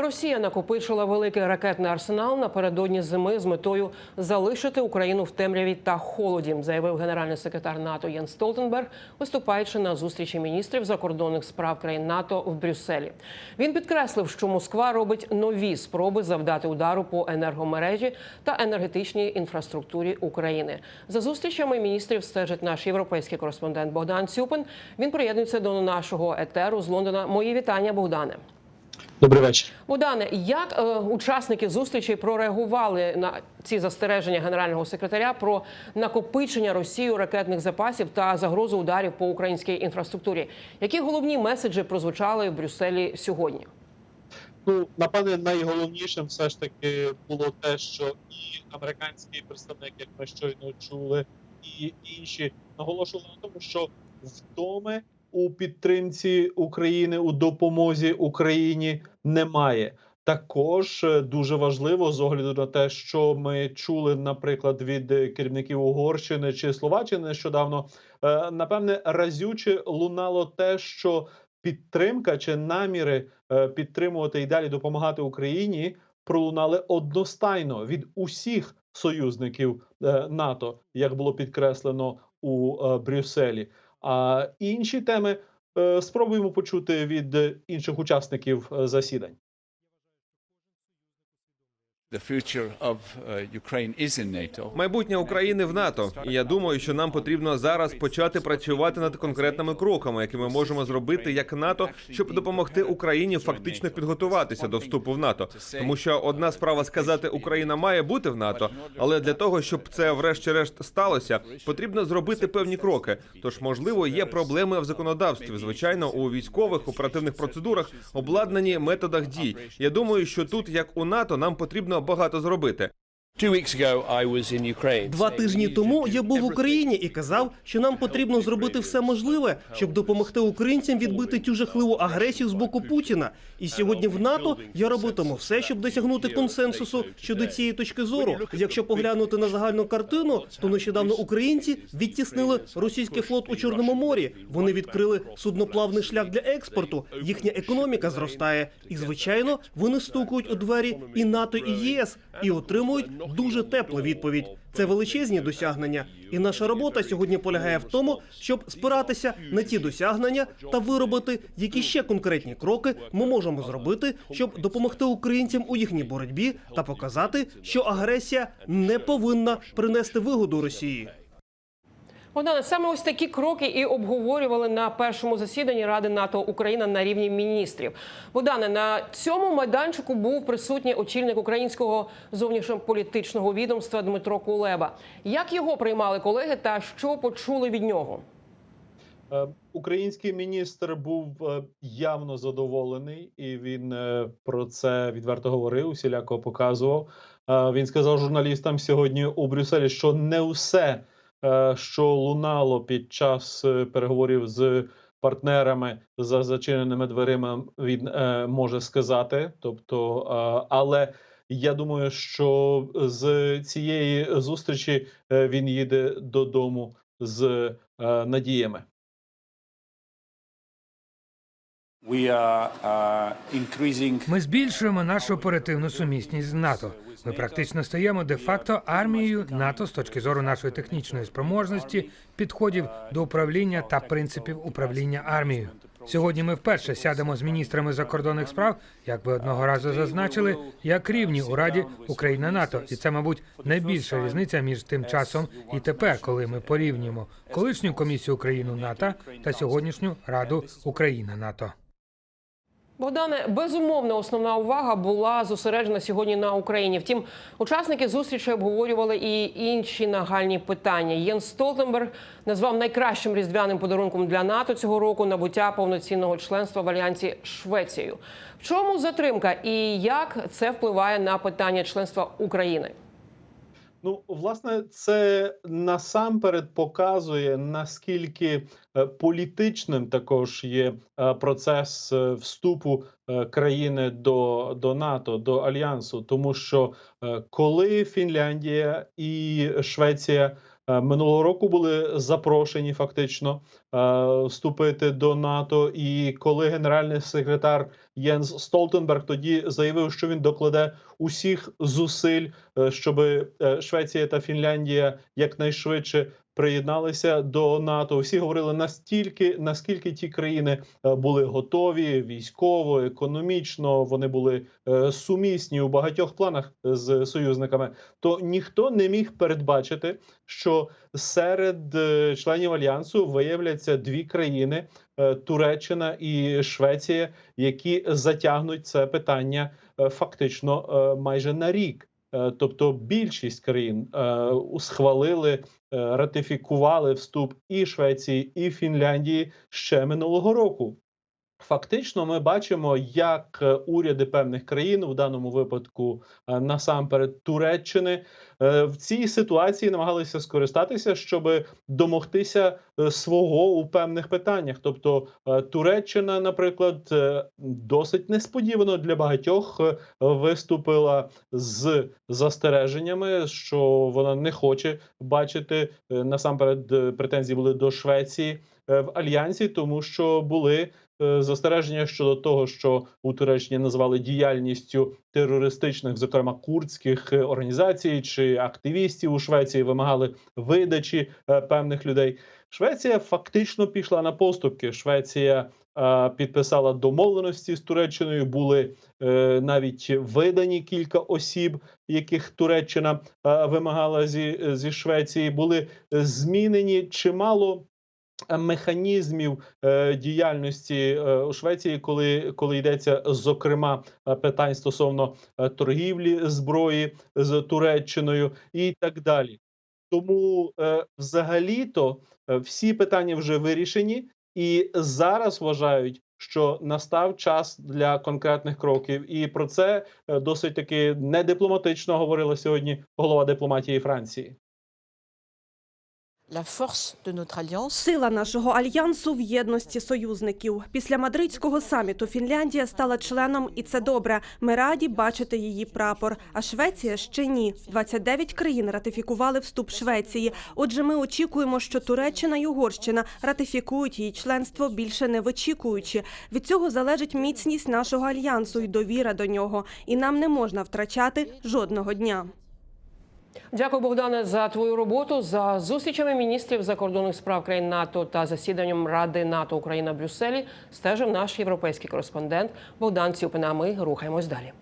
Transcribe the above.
Росія накопичила великий ракетний арсенал напередодні зими з метою залишити Україну в темряві та холоді, заявив генеральний секретар НАТО Єн Столтенберг, виступаючи на зустрічі міністрів закордонних справ країн НАТО в Брюсселі. Він підкреслив, що Москва робить нові спроби завдати удару по енергомережі та енергетичній інфраструктурі України. За зустрічами міністрів стежить наш європейський кореспондент Богдан Цюпин. Він приєднується до нашого етеру з Лондона. Мої вітання, Богдане. Добрий вечір. Богдане, як е, учасники зустрічі прореагували на ці застереження генерального секретаря про накопичення Росією ракетних запасів та загрозу ударів по українській інфраструктурі? Які головні меседжі прозвучали в Брюсселі сьогодні? Ну напевне, найголовнішим все ж таки було те, що і американський представник, як ми щойно чули, і інші наголошували на тому, що вдоми у підтримці України у допомозі Україні немає. Також е, дуже важливо з огляду на те, що ми чули, наприклад, від е, керівників Угорщини чи Словаччини нещодавно, е, напевне, разюче лунало те, що підтримка чи наміри підтримувати і далі допомагати Україні пролунали одностайно від усіх союзників НАТО, як було підкреслено у Брюсселі. А інші теми спробуємо почути від е, інших учасників е, засідань. Майбутнє України в НАТО. І я думаю, що нам потрібно зараз почати працювати над конкретними кроками, які ми можемо зробити як НАТО, щоб допомогти Україні фактично підготуватися до вступу в НАТО. Тому що одна справа сказати, Україна має бути в НАТО, але для того, щоб це врешті-решт сталося, потрібно зробити певні кроки. Тож, можливо, є проблеми в законодавстві, звичайно, у військових оперативних процедурах, обладнані методах дій. Я думаю, що тут, як у НАТО, нам потрібно багато зробити. Два тижні тому я був в Україні і казав, що нам потрібно зробити все можливе, щоб допомогти українцям відбити цю жахливу агресію з боку Путіна. І сьогодні в НАТО я робитиму все, щоб досягнути консенсусу щодо цієї точки зору. Якщо поглянути на загальну картину, то нещодавно українці відтіснили російський флот у Чорному морі. Вони відкрили судноплавний шлях для експорту. Їхня економіка зростає, і звичайно, вони стукають у двері і НАТО, і ЄС, і отримують дуже тепла відповідь. Це величезні досягнення, і наша робота сьогодні полягає в тому, щоб спиратися на ті досягнення та виробити, які ще конкретні кроки ми можемо зробити, щоб допомогти українцям у їхній боротьбі та показати, що агресія не повинна принести вигоду Росії. Богдане, саме ось такі кроки і обговорювали на першому засіданні Ради НАТО Україна на рівні міністрів. Богдане, на цьому майданчику був присутній очільник українського зовнішньополітичного відомства Дмитро Кулеба. Як його приймали колеги та що почули від нього? Е, Український міністр був е, явно задоволений, і він е, про це відверто говорив, усіляко показував. Він сказав журналістам сьогодні у Брюсселі, що не все, е, що лунало під час е, переговорів з партнерами за зачиненими дверима, він е, може сказати. Тобто, е, але я думаю, що з цієї зустрічі е, він їде додому з е, надіями. Ми збільшуємо нашу оперативну сумісність з НАТО. Ми практично стаємо де-факто армією НАТО з точки зору нашої технічної спроможності, підходів до управління та принципів управління армією. Сьогодні ми вперше сядемо з міністрами закордонних справ, як ви одного разу зазначили, як рівні у Раді Україна НАТО, і це, мабуть, найбільша різниця між тим часом і тепер, коли ми порівнюємо колишню комісію Україну НАТО та сьогоднішню Раду Україна НАТО. Богдане, безумовно, основна увага була зосереджена сьогодні на Україні. Втім, учасники зустрічі обговорювали і інші нагальні питання. Єн Столтенберг назвав найкращим різдвяним подарунком для НАТО цього року набуття повноцінного членства в альянсі Швецією. В чому затримка і як це впливає на питання членства України? Ну, власне, це насамперед показує, наскільки е, політичним також є е, процес е, вступу країни до, до НАТО, до альянсу, тому що коли Фінляндія і Швеція минулого року були запрошені фактично е, вступити до НАТО. І коли генеральний секретар Єнс Столтенберг тоді заявив, що він докладе усіх зусиль, е, щоб Швеція та Фінляндія якнайшвидше приєдналися до НАТО. Всі говорили настільки, наскільки ті країни е, були готові військово, економічно. Вони були е, сумісні у багатьох планах з союзниками. То ніхто не міг передбачити, що серед е, членів альянсу виявляться дві країни е, Туреччина і Швеція, які затягнуть це питання е, фактично е, майже на рік. Е, Тобто більшість країн е, схвалили, е, ратифікували вступ і Швеції, і Фінляндії ще минулого року. Фактично, ми бачимо, як е, уряди певних країн, в даному випадку е, насамперед Туреччини, е, в цій ситуації намагалися скористатися, щоб домогтися свого у певних питаннях. Тобто Туреччина, наприклад, досить несподівано для багатьох виступила з застереженнями, що вона не хоче бачити насамперед претензії були до Швеції в альянсі, тому що були застереження щодо того, що у Туреччині назвали діяльністю терористичних, зокрема курдських е, організацій чи активістів у Швеції, вимагали видачі е, певних людей. Швеція фактично пішла на поступки. Швеція е, підписала домовленості з Туреччиною. Були е, навіть видані кілька осіб, яких Туреччина е, вимагала зі, зі Швеції. Були е, змінені чимало е, механізмів е, діяльності е, у Швеції, коли, коли йдеться зокрема е, питань стосовно е, торгівлі зброї з Туреччиною і так далі. Тому е, взагалі-то е, всі питання вже вирішені, і зараз вважають, що настав час для конкретних кроків. І про це е, досить таки недипломатично говорила сьогодні голова дипломатії Франції. Сила нашого альянсу в єдності союзників. Після мадридського саміту Фінляндія стала членом, і це добре. Ми раді бачити її прапор. А Швеція ще ні. 29 країн ратифікували вступ Швеції. Отже, ми очікуємо, що Туреччина і Угорщина ратифікують її членство більше не вичікуючи. Від цього залежить міцність нашого альянсу і довіра до нього. І нам не можна втрачати жодного дня. Дякую, Богдане, за твою роботу, за зустрічами міністрів закордонних справ країн НАТО та засіданням Ради НАТО Україна в Брюсселі. Стежив наш європейський кореспондент Богдан Цюпина. Ми рухаємось далі.